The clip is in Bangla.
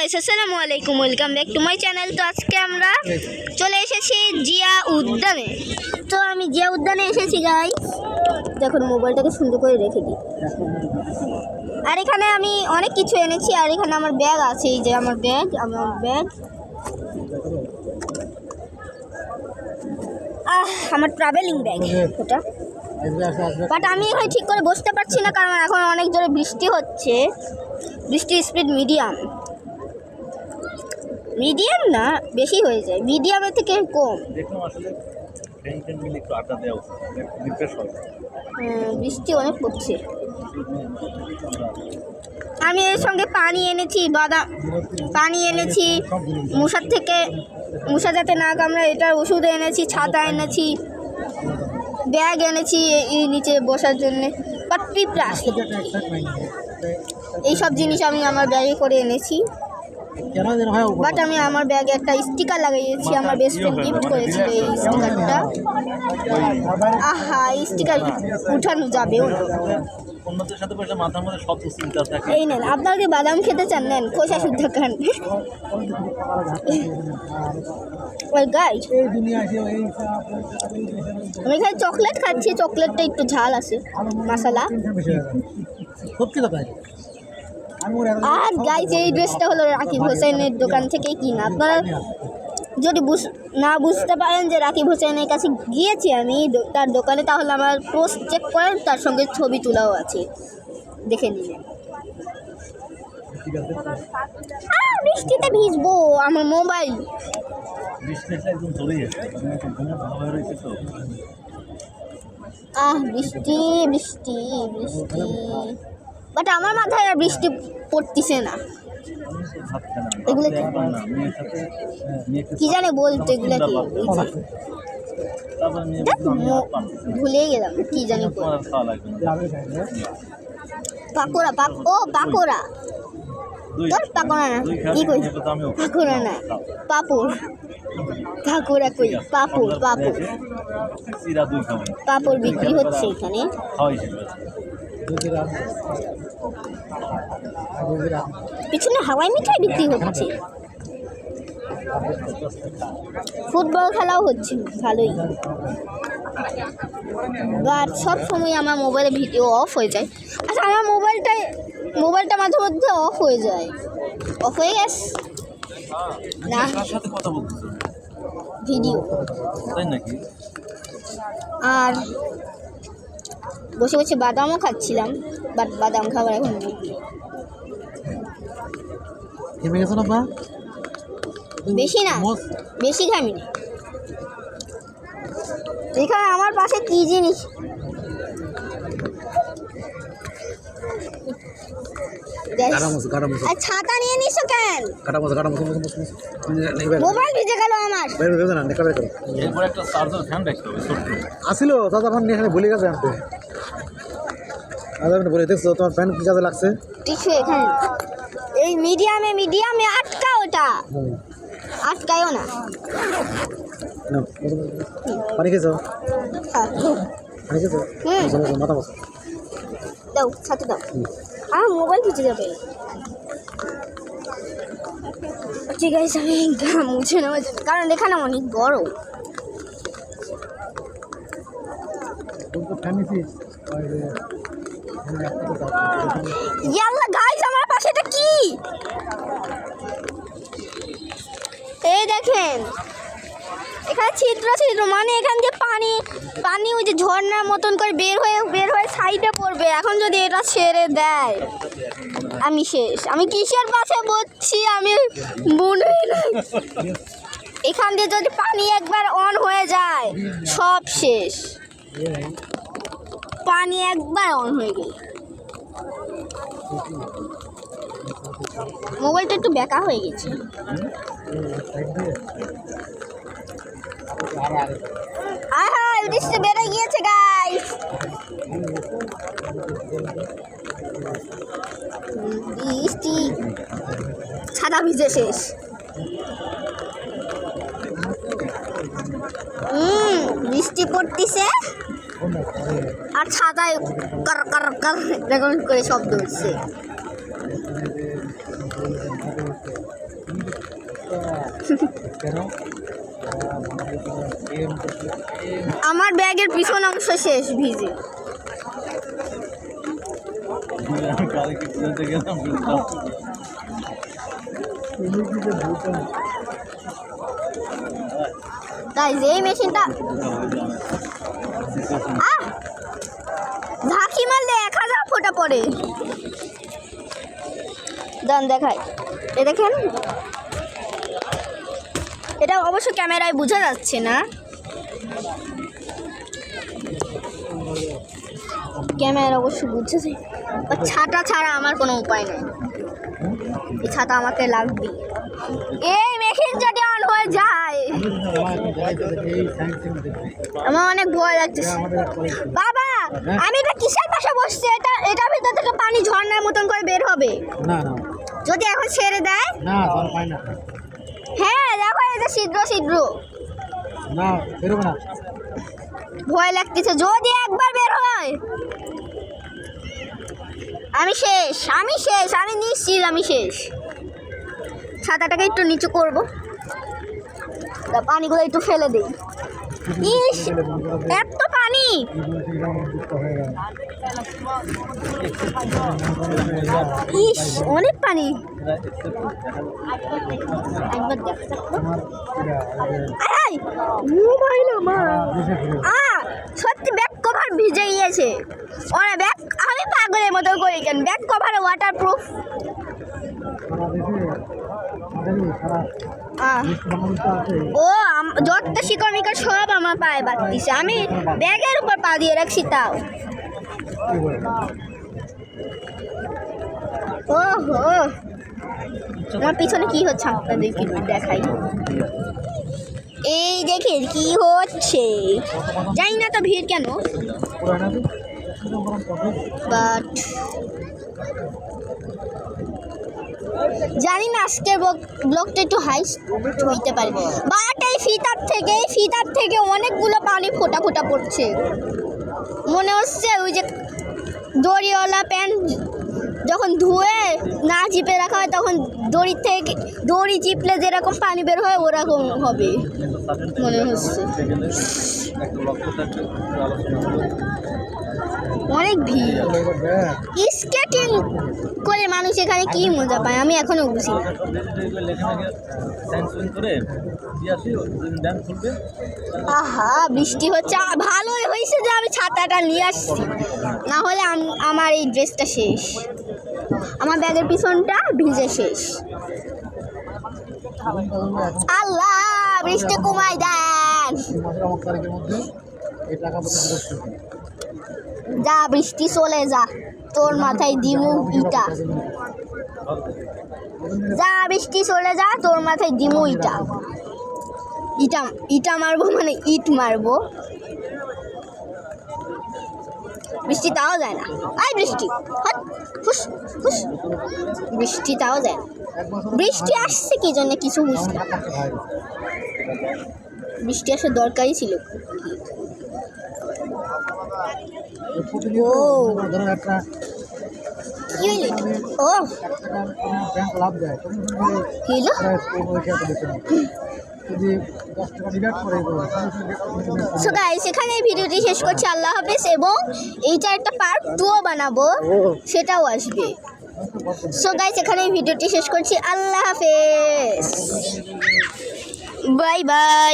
গাইস আসসালামু আলাইকুম welcome back to my channel তো আজকে আমরা চলে এসেছি জিয়া উদ্যানে। তো আমি জিয়া উদ্যানে এসেছি গাইস দেখুন, মোবাইলটাকে সুন্দর করে রেখে দিই। আর এখানে আমি অনেক কিছু এনেছি, আর এখানে আমার ব্যাগ আছে, এই যে আমার ব্যাগ আমার ব্যাগ আহ, আমার ট্রাভেলিং ব্যাগ ওটা বাট আমি এখানে ঠিক করে বসতে পারছি না, কারণ এখন অনেক জোরে বৃষ্টি হচ্ছে। বৃষ্টির স্পিড মিডিয়াম মিডিয়াম না বেশি হয়ে যায়। মিডিয়ামের থেকে কম। দেখলাম আসলে ফ্রেন্ড ফ্রেন্ড মিলে একটু আড্ডা দেওয়া উচিত রিফ্রেশ হবে বৃষ্টি অনেক পড়ছে। আমি এর সঙ্গে পানি এনেছি বাদাম পানি এনেছি মশার থেকে মশা যাতে না কামড়ায় এটার ওষুধ এনেছি ছাতা এনেছি ব্যাগ এনেছি এই- নিচে বসার জন্যে। বাট পিঁপড়া এইসব জিনিস আমি আমার ব্যাগে করে এনেছি। বাট আমি আমার ব্যাগে একটা স্টিকার লাগিয়েছি আমার বেস্ট ফ্রেন্ড গিফট করেছিল এই স্টিকারটা আহা এই স্টিকার উঠানো যাবেও না। অন্যদের সাথে বসে মাথার মধ্যে শত চিন্তা থাকে। এই নেন আপনারা কি বাদাম খেতে চান নেন খোসা শুদ্ধ খান। ওই গাই আমি এখানে চকলেট খাচ্ছি চকলেটটা একটু ঝাল আছে মশলা। সত্যি কথা আর গাইজ এই ড্রেসটা হলো রাকিব হোসেনের দোকান থেকে কিনা। আপনারা যদি বুঝ না বুঝতে পারেন যে রাকিব হোসেনের কাছে গিয়েছি আমি তার দোকানে, তাহলে আমার পোস্ট চেক করেন, তার সঙ্গে ছবি তোলাও আছে। দেখে নিলেন। বৃষ্টিতে ভিজবো আমার মোবাইল আহ, বৃষ্টি বৃষ্টি বৃষ্টি। বাট আমার মাথায় আর বৃষ্টি পড়তিছে না। এগুলো কি? জানে বলতো এগুলো কি। ভুলেই গেলাম, কি জানি পাকোড়া, পাক ও, পাকোড়া। তোর পাকোড়া না, কি কই? পাকোড়া না, পাপড়। পাকোড়া কই? পাপড় পাপড়। পাপড় বিক্রি হচ্ছে এখানে। পিছনে হাওয়াই মিঠাই বিক্রি হচ্ছে। ফুটবল খেলাও হচ্ছে ভালোই। বাট সব সময় আমার মোবাইলে ভিডিও অফ হয়ে যায়। আচ্ছা আমার মোবাইলটায় মোবাইলটা মাঝে মধ্যে অফ হয়ে যায়। অফ হয়ে গেছে। না। ভিডিও আর বসে বসে বাদামও খাচ্ছিলাম বাট বাদাম খাবার এখন মুড গেছো না বেশি না বেশি খামি না এখানে আমার পাশে কি জিনিস? ছাতা নিয়ে নিছো কেন? মশো মোবাইল ভিজে গেল আমার। আসিল দাদা ফোন এখানে ভুলে গেছে আনতে। বলে দেখছ তোমার প্যান্ট কি কাজে লাগছে? এখানে। এই মিডিয়ামে মিডিয়ামে আটকা ওটা। আটকায়ও না। পানি খেয়েছো? হ্যাঁ। পানি খেয়েছো? মাথা মশো দাও সাথে দাও। আমার মোবাইল ভিজে যাবে। ঠিক আছে আমি মুছে জন্য কারণ এখানে অনেক গরম। তুমি ইয়াল্লা গাইস আমার পাশে এটা কি? এই দেখেন, এখানে ছিদ্র ছিদ্র মানে এখান দিয়ে পানি পানি ওই যে ঝর্ণার মতন করে বের হয়ে বের হয়ে সাইডে পড়বে। এখন যদি এটা ছেড়ে দেয়, আমি শেষ। আমি কিসের পাশে বসছি? আমি মনে এখান দিয়ে যদি পানি একবার অন হয়ে যায়, সব শেষ। পানি একবার অন হয়ে গেল। মোবাইলটা একটু বেকা হয়ে গেছে। আহা বৃষ্টি বেড়ে গিয়েছে গাইস বৃষ্টি ছাতা ভিজে শেষ। বৃষ্টি পড়তিছে। আর ছাতায় কার কার কার এরকম করে শব্দ হচ্ছে। আমার ব্যাগের পিছন অংশ শেষ, ভিজে। তাই যে মেশিনটা এক পরে। দান দেখাই। এ দেখেন এটা অবশ্য ক্যামেরায় বোঝা যাচ্ছে না। ক্যামেরা অবশ্য বুঝেছে ছাটা ছাড়া আমার কোনো উপায় নেই। এই ছাতা আমাকে লাগবে। এই মেশিন যদি অন হয়ে যায়। আমার অনেক ভয় লাগছে। বাবা আমি এটা কিসের পাশে বসছি? এটা এটা ভিতর থেকে পানি ঝর্ণার মতন করে বের হবে। না না। যদি এখন ছেড়ে দেয়? হ্যাঁ দেখো এটা বেরোবে না। ভয় লাগতেছে। যদি একবার বের হয় আমি শেষ আমি শেষ, আমি নিশ্চিত আমি শেষ। ছাতাটাকে একটু নিচু করব। পানিগুলো একটু ফেলে দিই। ইস, এত পানি! ইস, অনেক পানি। সত্যি ভিজে গিয়েছে। ওরা ব্যাক আমি পাগলের মতো করি কেন? ব্যাক কভার ওয়াটার প্রুফ ও যত শিকড় মিকড় সব আমার পায়ে বাঁধতেছে। আমি ব্যাগের উপর পা দিয়ে রাখছি তাও। ও হো আমার পিছনে কি হচ্ছে আপনাদেরকে দেখাই। এই দেখে কি হচ্ছে? জানি না তো ভিড় কেন। বাট জানি না আজকের ব্লগটা একটু হাই হইতে পারে। বাট এই ফিতার থেকে, এই ফিতার থেকে অনেকগুলো পানি ফোটা ফোটা পড়ছে। মনে হচ্ছে ওই যে দড়িওয়ালা প্যান্ট যখন ধুয়ে না চিপে রাখা হয়, তখন দড়ি থেকে দড়ি চিপলে যেরকম পানি বের হয়, ওরকম হবে মনে হচ্ছে একটা লক্ষ্য থাকবে আলোচনা হলো অনেক ভিড়। স্কেটিং করে মানুষ এখানে কি মজা পায়? আমি এখনও বুঝি আহা, বৃষ্টি হচ্ছে। ভালোই হয়েছে যে আমি ছাতাটা নিয়ে আসছি। না হলে আম- আমার এই ড্রেসটা শেষ। আমার ব্যাগের পিছনটা ভিজে শেষ। আল্লাহ বৃষ্টি কমাই দেন যা বৃষ্টি চলে যা, তোর মাথায় দিমু ইটা। যা বৃষ্টি চলে যা, তোর মাথায় দিমু ইটা। ইটা ইটা মারবো মানে ইট মারবো। বৃষ্টি তাও যায় না। আই বৃষ্টি। বৃষ্টি তাও যায় না। বৃষ্টি আসছে কি জন্য কিছু ভাই বৃষ্টি আসার দরকারই ছিল এই প্রতিনিয়ত ও। ধরো একটা ব্যাংক লাভ দেয়। যদি সো গাইস এখানে এই ভিডিওটি শেষ করছি। আল্লাহ হাফেজ। এবং এইটা একটা পার্ট টুও বানাবো। সেটাও আসবে। সো গাইস এখানে এই ভিডিওটি শেষ করছি। আল্লাহ হাফেজ। Bye bye